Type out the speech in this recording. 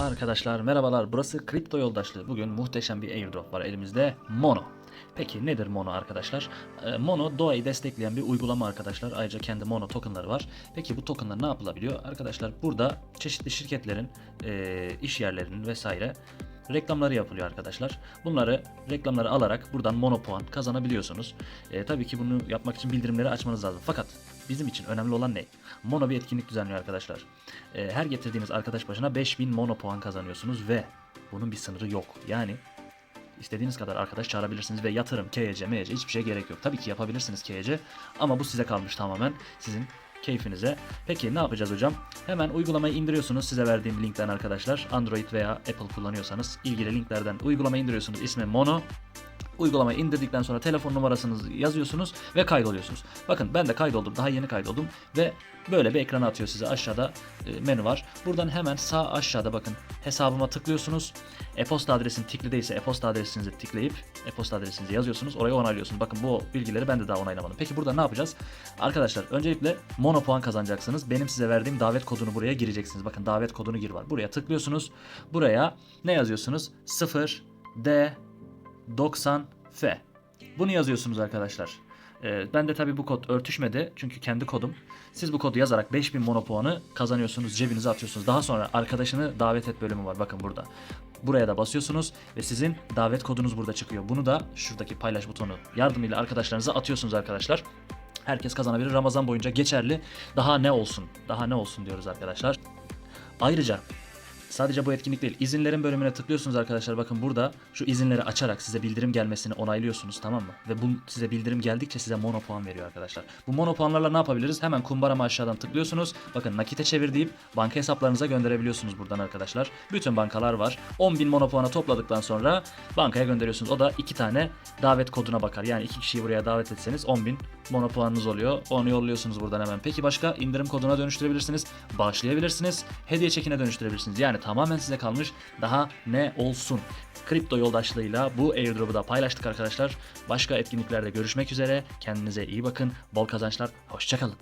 Arkadaşlar merhabalar burası Kripto Yoldaşlığı. Bugün muhteşem bir airdrop var elimizde Mono. Peki nedir Mono arkadaşlar? Ee, Mono doğayı destekleyen bir uygulama arkadaşlar. Ayrıca kendi Mono tokenları var. Peki bu tokenlar ne yapılabiliyor? Arkadaşlar burada çeşitli şirketlerin, e, iş yerlerinin vesaire reklamları yapılıyor arkadaşlar. Bunları reklamları alarak buradan mono puan kazanabiliyorsunuz. E, tabii ki bunu yapmak için bildirimleri açmanız lazım. Fakat bizim için önemli olan ne? Mono bir etkinlik düzenliyor arkadaşlar. E, her getirdiğiniz arkadaş başına 5000 mono puan kazanıyorsunuz ve bunun bir sınırı yok. Yani istediğiniz kadar arkadaş çağırabilirsiniz ve yatırım, KYC, MYC hiçbir şey gerek yok. Tabii ki yapabilirsiniz KYC ama bu size kalmış tamamen sizin keyfinize. Peki ne yapacağız hocam? Hemen uygulamayı indiriyorsunuz size verdiğim linkten arkadaşlar. Android veya Apple kullanıyorsanız ilgili linklerden uygulamayı indiriyorsunuz. İsmi Mono. Uygulamayı indirdikten sonra telefon numarasınızı yazıyorsunuz ve kaydoluyorsunuz. Bakın ben de kaydoldum. Daha yeni kaydoldum ve böyle bir ekrana atıyor size. Aşağıda e, menü var. Buradan hemen sağ aşağıda bakın hesabıma tıklıyorsunuz. E-posta adresin tikli değilse e-posta adresinizi tıklayıp e-posta adresinizi yazıyorsunuz. Oraya onaylıyorsunuz. Bakın bu bilgileri ben de daha onaylamadım. Peki burada ne yapacağız? Arkadaşlar öncelikle mono puan kazanacaksınız. Benim size verdiğim davet kodunu buraya gireceksiniz. Bakın davet kodunu gir var. Buraya tıklıyorsunuz. Buraya ne yazıyorsunuz? 0 D 90 F. Bunu yazıyorsunuz arkadaşlar. Ee, ben de tabii bu kod örtüşmedi çünkü kendi kodum. Siz bu kodu yazarak 5000 mono puanı kazanıyorsunuz, cebinize atıyorsunuz. Daha sonra arkadaşını davet et bölümü var bakın burada. Buraya da basıyorsunuz ve sizin davet kodunuz burada çıkıyor. Bunu da şuradaki paylaş butonu yardımıyla arkadaşlarınıza atıyorsunuz arkadaşlar. Herkes kazanabilir. Ramazan boyunca geçerli. Daha ne olsun? Daha ne olsun diyoruz arkadaşlar. Ayrıca Sadece bu etkinlik değil. İzinlerin bölümüne tıklıyorsunuz arkadaşlar. Bakın burada şu izinleri açarak size bildirim gelmesini onaylıyorsunuz tamam mı? Ve bu size bildirim geldikçe size mono puan veriyor arkadaşlar. Bu mono puanlarla ne yapabiliriz? Hemen kumbarama aşağıdan tıklıyorsunuz. Bakın nakite çevir deyip banka hesaplarınıza gönderebiliyorsunuz buradan arkadaşlar. Bütün bankalar var. 10.000 mono puanı topladıktan sonra bankaya gönderiyorsunuz. O da iki tane davet koduna bakar. Yani iki kişiyi buraya davet etseniz 10.000 mono puanınız oluyor. Onu yolluyorsunuz buradan hemen. Peki başka indirim koduna dönüştürebilirsiniz. Bağışlayabilirsiniz. Hediye çekine dönüştürebilirsiniz. Yani tamamen size kalmış. Daha ne olsun? Kripto yoldaşlığıyla bu airdrop'u da paylaştık arkadaşlar. Başka etkinliklerde görüşmek üzere. Kendinize iyi bakın. Bol kazançlar. Hoşçakalın.